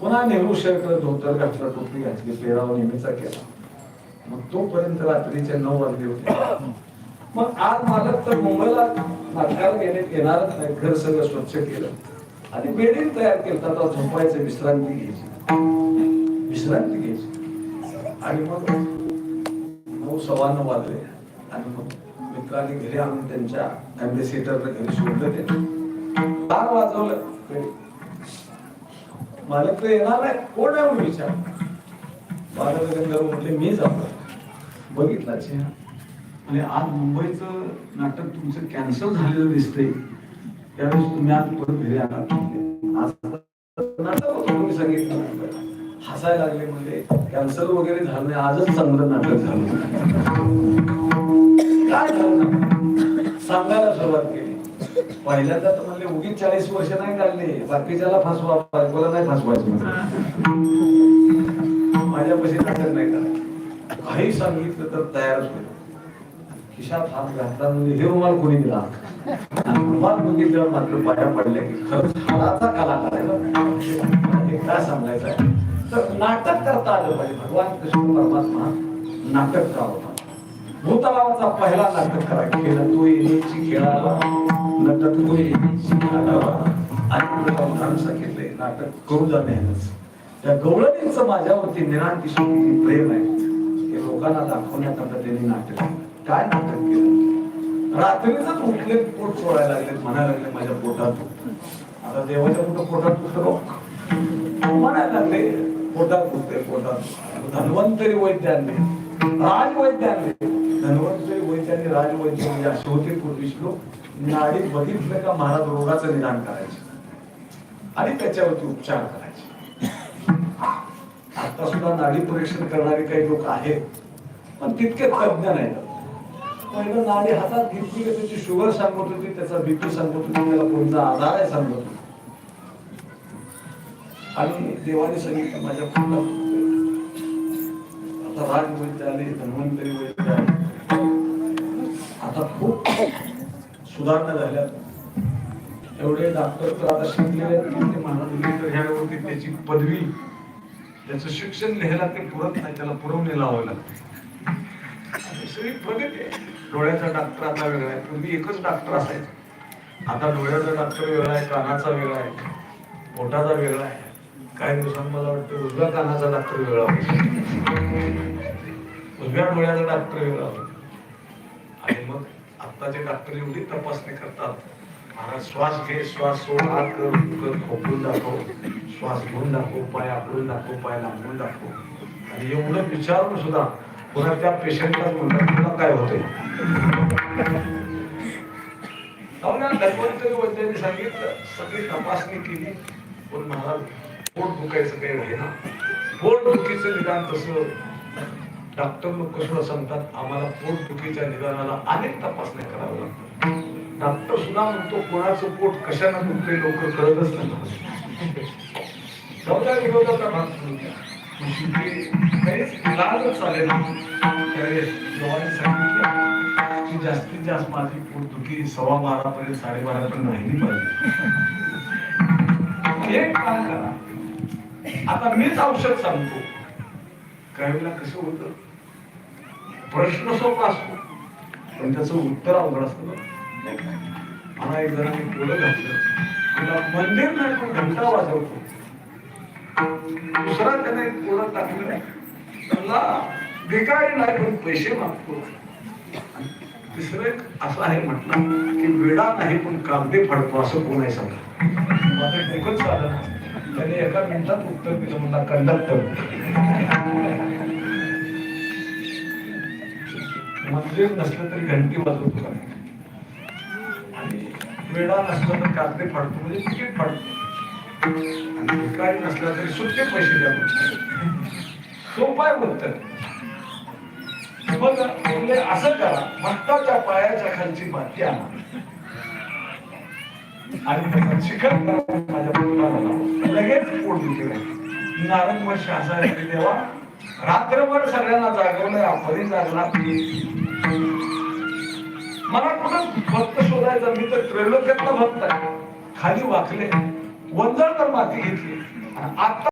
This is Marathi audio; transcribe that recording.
पुन्हा नेहरू शर्ट धोतर घातला टोपी घातली पेराव नेहमीचा केला. मग तोपर्यंत रात्रीचे नऊ वाजले होते. मग आज मालक तर मुंबईला नाटकाला गेले येणारच नाही. घर सगळं स्वच्छ केलं. आणि बेडीन तयार केलं. आता झोपायचं विश्रांती घ्यायची. विश्रांती घ्यायची. आणि मग नऊ सव्वा नऊ वाजले. आणि मग मित्रांनी घरी आणून त्यांच्या अँबेसिडरला घरी सोडलं ते. दार वाजवलं. मालक तर येणार नाही कोण आहे म्हणून विचार? बालगंधर्व म्हटले मी जातो. बघितला चेहरा म्हणजे आज मुंबईचं नाटक तुमचं कॅन्सल झालेलं दिसतंय. त्यावेळेस तुम्ही आज परत घरी आला आज नाटक तुम्ही सांगितलं. हसायला लागले म्हणजे कॅन्सल वगैरे झालं आजच चांगलं नाटक झालं. काय झालं? सांगायला सुरुवात केली. पहिल्यांदा तर म्हणले उगीच चाळीस वर्ष नाही काढले बाकीच्याला फसवा बायकोला नाही फसवायचं. माझ्यापाशी नाटक नाही का काही सांगितलं तर तयारच होईल. खिशात हात घातला म्हणजे हे रुमाल कोणी दिला? रुमाल बघितल्यावर मात्र पाया पडल्या की खरंच हाडाचा कलाकार आहे बरं का. काय सांगायचं तर नाटक करता आलं पाहिजे. भगवान कृष्ण परमात्मा नाटक का होता भूतलावाचा पहिला नाटक करा केला तो येण्याची खेळाला. नटक सांगितले नाटक करू जाण्याच. त्या गवळणींचं माझ्यावरती निरांतिशय प्रेम आहे. हे लोकांना दाखवण्याकरता त्यांनी नाटक काय नाटक केलं? रात्रीच उठले पोट सोडायला लागले म्हणायला लागले माझ्या पोटात. आता देवाच्या कुठं पोटात दुसरं म्हणायला लागले पोटात दुखते पोटात धन्वंतरी वैद्याने राजवैद्याने धन्वंतरी वैद्याने राजवैद्य म्हणजे असे होते पूर्वी श्लोक नाडीत बघितलं का महाराज रोगाचं निदान करायचे? आणि त्याच्यावरती उपचार करायचे. आता सुद्धा नाडी परीक्षण करणारे काही लोक आहेत पण तितके तज्ञ नाही पहिलं नाडी हातात घेतली की त्याची शुगर सांगत होती त्याचा बीपी सांगत होती त्याला कोणता आजार आहे सांगत होती. आणि देवाने सांगितलं माझ्या पूर्ण आता राज वैद्य आले धन्वंतरी वैद्य आले सुधारणा झाल्या. एवढे डॉक्टर तर आता शिकलेले ते महाराज ह्यावरती त्याची पदवी त्याचं शिक्षण लिहायला ते पुरत नाही त्याला पुरवणी लावावं लागते सगळी प्रगती आहे. डोळ्याचा डॉक्टर आता वेगळा आहे. पूर्वी एकच डॉक्टर असायचा. आता डोळ्याचा डॉक्टर वेगळा आहे कानाचा वेगळा आहे पोटाचा वेगळा आहे. काही दिवसांत मला वाटतं उजव्या कानाचा डॉक्टर वेगळा होता उजव्या डोळ्याचा डॉक्टर वेगळा होता आणि मग आत्ताचे डॉक्टर एवढी तपासणी करतात महाराज श्वास घे श्वास सोड हात कर खोकून दाखव. श्वास घेऊन दाखव पाय आकडून दाखव पाय लांबून दाखव. आणि एवढं विचारून सुद्धा पुन्हा त्या पेशंटला म्हणतात पुन्हा काय होते आपल्या धन्वंतरी वैद्यांनी सांगितलं सगळी तपासणी केली पण महाराज पोट दुखायचं काही ना? पोट दुखीचं निदान तसं डॉक्टर लोक सुद्धा सांगतात आम्हाला पोट दुखीच्या निदानाला अनेक तपासण्या कराव्या लागतात. डॉक्टर सुद्धा म्हणतो कोणाचं पोट कशानं दुखते लोक कळतच नाही. चौदा म्हणजे की जास्तीत जास्त माझी पोटदुखी सव्वा बारा पर्यंत साडेबारा पर्यंत राहिली पाहिजे. एक काम करा. आता मीच औषध सांगतो. त्यावेळेला कसं होतं? प्रश्न सोपा असतो. पण त्याचं उत्तर अवघड असतं मला एक जणांनी पोलं घातलं. तुला मंदिर नाही पण घंटा वाजवतो. दुसरा त्याने पोलं टाकलं त्याला भिकारी नाही पण पैसे मागतो. तिसरं एक असं आहे म्हटलं की वेडा नाही पण कागदे फडतो असं कोण आहे सांगा? माझं डोकंच चाललं. नाही. त्याने एका मिनिटात उत्तर दिलं म्हणला कंडक्टर म्हणजे नसलं तरी घंटी वाजवतो का आणि वेळा नसला तर कागदे फाडतो म्हणजे तिकीट फाडतो. काय नसला तरी सुटके पैसे द्या सोपाय बोलतात मग असं करा भक्ताच्या पायाच्या खालची माती आणा. आणि त्याचा शिखर माझ्या पोटाला लगेच पोट दुखी राहील नारंग वर्ष असा आहे देवा रात्रभर सगळ्यांना जागवलं आपणही जागला मला कुठं भक्त शोधायचा? मी तर त्रैलोक्यातला भक्त आहे. खाली वाकले. वंजळ तर माती घेतली. आता